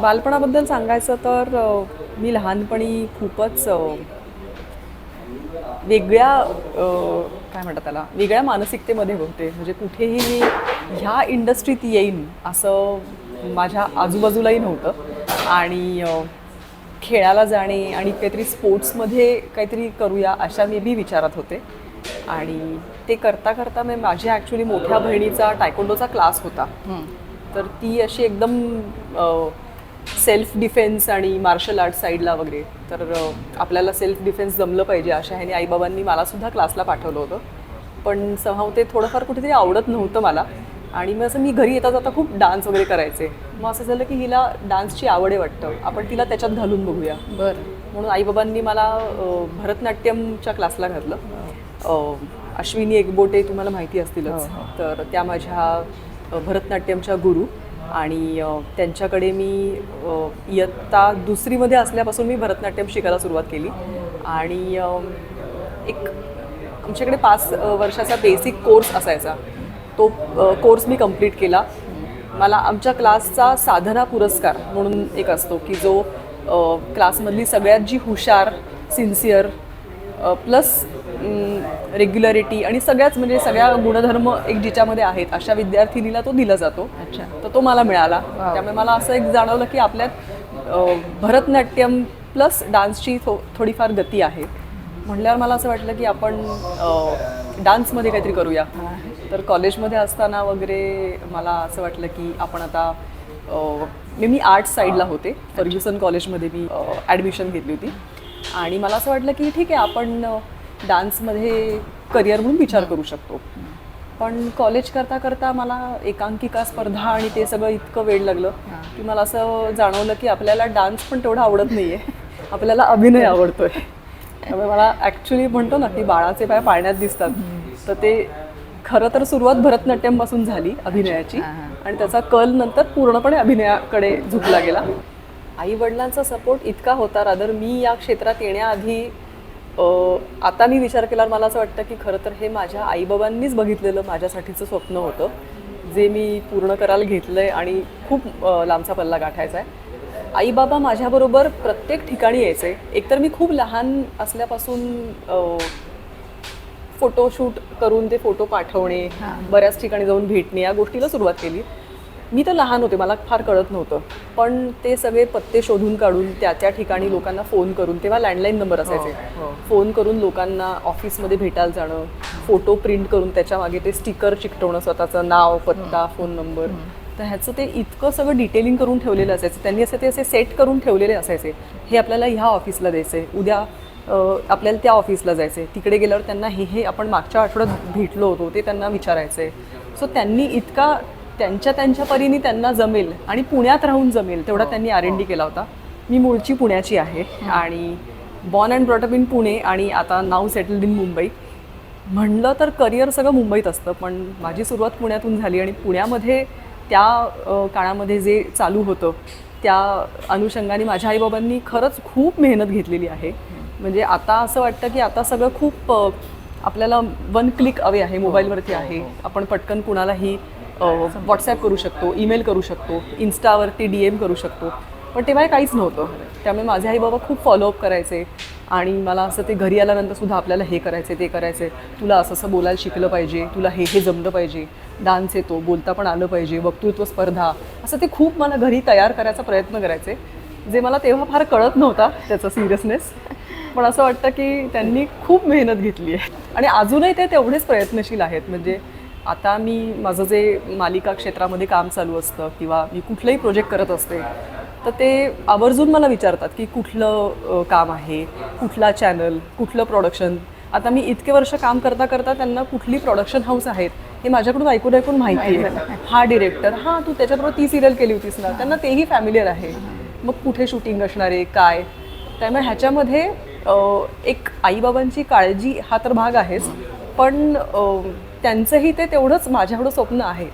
बालपणाबद्दल सांगायचं तर मी लहानपणी खूपच वेगळ्या काय म्हणतात त्याला वेगळ्या मानसिकतेमध्ये होते. म्हणजे कुठेही मी ह्या इंडस्ट्रीत येईन असं माझ्या आजूबाजूलाही नव्हतं. आणि खेळायला जाणे आणि काहीतरी स्पोर्ट्समध्ये काहीतरी करूया अशा मी बी विचारात होते. आणि ते करता करता मी माझ्या ॲक्च्युली मोठ्या बहिणीचा टायकोंडोचा क्लास होता. तर ती अशी एकदम सेल्फ डिफेन्स आणि मार्शल आर्ट साईडला वगैरे तर आपल्याला सेल्फ डिफेन्स जमलं पाहिजे अशा ह्याने आईबाबांनी मला सुद्धा क्लासला पाठवलं होतं. पण सहाव ते थोडंफार कुठेतरी आवडत नव्हतं मला. आणि मग असं मी घरी येता जाता खूप डान्स वगैरे करायचे. मग असं झालं की हिला डान्सची आवड आहे वाटतं. आपण तिला त्याच्यात घालून बघूया. बरं. म्हणून आईबाबांनी मला भरतनाट्यमच्या क्लासला घातलं. अश्विनी एकबोटे तुम्हाला माहिती असतीलच. तर त्या माझ्या भरतनाट्यमच्या गुरु. आणि त्यांच्याकडे मी इयत्ता दुसरीमध्ये असल्यापासून मी भरतनाट्यम शिकायला सुरुवात केली. आणि एक आमच्याकडे पाच वर्षाचा बेसिक कोर्स असायचा. तो कोर्स मी कंप्लीट केला. मला आमच्या क्लासचा साधना पुरस्कार म्हणून एक असतो की जो क्लासमधली सगळ्यात जी हुशार सिन्सिअर प्लस रेग्युलरिटी आणि सगळ्याच म्हणजे सगळ्या गुणधर्म एक जिच्यामध्ये आहेत अशा विद्यार्थिनीला तो दिला जातो. अच्छा. तर तो मला मिळाला. त्यामुळे मला असं एक जाणवलं की आपल्यात भरतनाट्यम प्लस डान्सची थो थोडीफार गती आहे. म्हणल्यावर मला असं वाटलं की आपण डान्समध्ये काहीतरी करूया. तर कॉलेजमध्ये असताना वगैरे मला असं वाटलं की आपण आता मी मी आर्ट्स साईडला होते. फर्ग्युसन कॉलेजमध्ये मी ॲडमिशन घेतली होती. आणि मला असं वाटलं की ठीक आहे आपण डान्समध्ये करिअर म्हणून विचार करू शकतो. पण कॉलेज करता करता मला एकांकिका स्पर्धा आणि ते सगळं इतकं वेळ लागलं की मला असं जाणवलं की आपल्याला डान्स पण तेवढा आवडत नाही आहे आपल्याला अभिनय आवडतोय. त्यामुळे मला ॲक्च्युली म्हणतो ना की बाळाचे पाय पाळण्यात दिसतात. तर ते खरं तर सुरुवात भरतनाट्यमपासून झाली अभिनयाची आणि त्याचा कल नंतर पूर्णपणे अभिनयाकडे झुकला गेला. आई वडिलांचा सपोर्ट इतका होता रादर मी या क्षेत्रात येण्याआधी आता मी विचार केल्यावर मला असं वाटतं की खरं तर हे माझ्या आईबाबांनीच बघितलेलं माझ्यासाठीचं स्वप्न होतं. जे मी पूर्ण करायला घेतलं आहे आणि खूप लांबचा पल्ला गाठायचा आहे. आई बाबा माझ्याबरोबर प्रत्येक ठिकाणी यायचे. एकतर मी खूप लहान असल्यापासून फोटोशूट करून ते फोटो पाठवणे बऱ्याच ठिकाणी जाऊन भेटणे या गोष्टीला सुरुवात केली. मी तर लहान होते मला फार कळत नव्हतं. पण ते सगळे पत्ते शोधून काढून त्या त्या ठिकाणी लोकांना फोन करून तेव्हा लँडलाईन नंबर असायचे. फोन करून लोकांना ऑफिसमध्ये भेटायला जाणं फोटो प्रिंट करून त्याच्यामागे ते स्टिकर चिकटवणं स्वतःचं नाव पत्ता फोन नंबर. तर ह्याचं ते इतकं सगळं डिटेलिंग करून ठेवलेलं असायचं. त्यांनी असे ते असे सेट करून ठेवलेले असायचे. हे आपल्याला ह्या ऑफिसला द्यायचं आहे उद्या आपल्याला त्या ऑफिसला जायचं आहे तिकडे गेल्यावर त्यांना हे हे आपण मागच्या आठवड्यात भेटलो होतो ते त्यांना विचारायचं आहे सो त्यांनी इतका त्यांच्या त्यांच्या परीने त्यांना जमेल आणि पुण्यात राहून जमेल तेवढा त्यांनी आर एन डी केला होता. मी मूळची पुण्याची आहे आणि born and brought up in Pune आणि आता नाव सेटल्ड इन मुंबई म्हणलं तर करिअर सगळं मुंबईत असतं पण माझी सुरुवात पुण्यातून झाली आणि पुण्यामध्ये त्या काळामध्ये जे चालू होतं त्या अनुषंगाने माझ्या आईबाबांनी खरंच खूप मेहनत घेतलेली आहे. म्हणजे आता असं वाटतं की आता सगळं खूप आपल्याला वन क्लिक अवे आहे मोबाईलवरती आहे. आपण पटकन कुणालाही व्हॉट्सॲप करू शकतो ईमेल करू शकतो इन्स्टावरती डी एम करू शकतो. पण तेव्हा काहीच नव्हतं. त्यामुळे माझे आई बाबा खूप फॉलोअप करायचे आणि मला असं ते घरी आल्यानंतर सुद्धा आपल्याला हे करायचे ते करायचे. तुला असं असं बोलायला शिकलं पाहिजे तुला हे हे जमलं पाहिजे. डान्स येतो बोलता पण आलं पाहिजे वक्तृत्व स्पर्धा. असं ते खूप मला घरी तयार करायचा प्रयत्न करायचे जे मला तेव्हा फार कळत नव्हता त्याचा सिरियसनेस पण असं वाटतं की त्यांनी खूप मेहनत घेतली आहे. आणि अजूनही ते तेवढेच प्रयत्नशील आहेत. म्हणजे आता मी माझं जे मालिका क्षेत्रामध्ये काम चालू असतं किंवा मी कुठलंही प्रोजेक्ट करत असते तर ते आवर्जून मला विचारतात की कुठलं काम आहे कुठला चॅनल कुठलं प्रोडक्शन आता मी इतके वर्ष काम करता करता त्यांना कुठली प्रोडक्शन हाऊस आहेत हे माझ्याकडून ऐकून ऐकून माहिती आहे. हा डिरेक्टर हां तू त्याच्याबरोबर ती सिरियल केली होतीस ना त्यांना तेही फॅमिलियर आहे. मग कुठे शूटिंग असणार आहे काय? त्यामुळे ह्याच्यामध्ये एक आईबाबांची काळजी हा तर भाग आहेच पण त्यांचंही ते तेवढंच माझ्याकडं स्वप्न आहे.